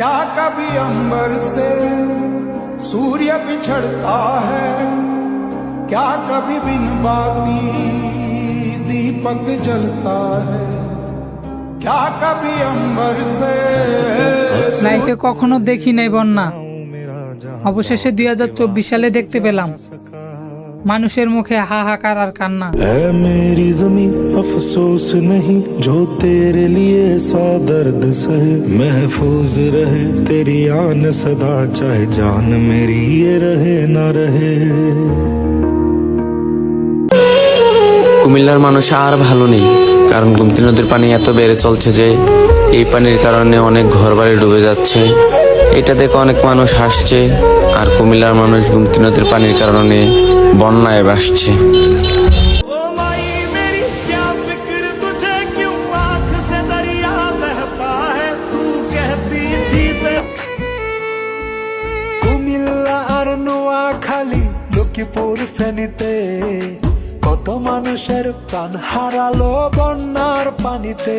क्या कभी अंबर से सूर्य बिछड़ता है क्या कभी बिन बाती दीपक जलता है क्या कभी अंबर से লাইফে কখনো দেখি নাই বন্যা অবশেষে দুই সালে দেখতে পেলাম মানুষের মুখে হাহাকার আর কান্না है मेरी जमी अफसोस नहीं जो तेरे लिए सौ दर्द सहे महफूज रहे तेरी आन सदा चाहे जान मेरी ये रहे ना रहे কুমিল্লার মানুষ আর ভালো নেই কারণ গুমতি নদীর পানি এত বেড়ে চলছে যে এই পানির কারণে অনেক ঘরবাড়ি ডুবে যাচ্ছে এটা দেখে অনেক মানুষ হাসছে, আর কুমিল্লার মানুষ গুমতি নদীর পানির কারণে বন্যায় বাসছে ফেনীতে কত মানুষের প্রাণ হারালো বন্যার পানিতে।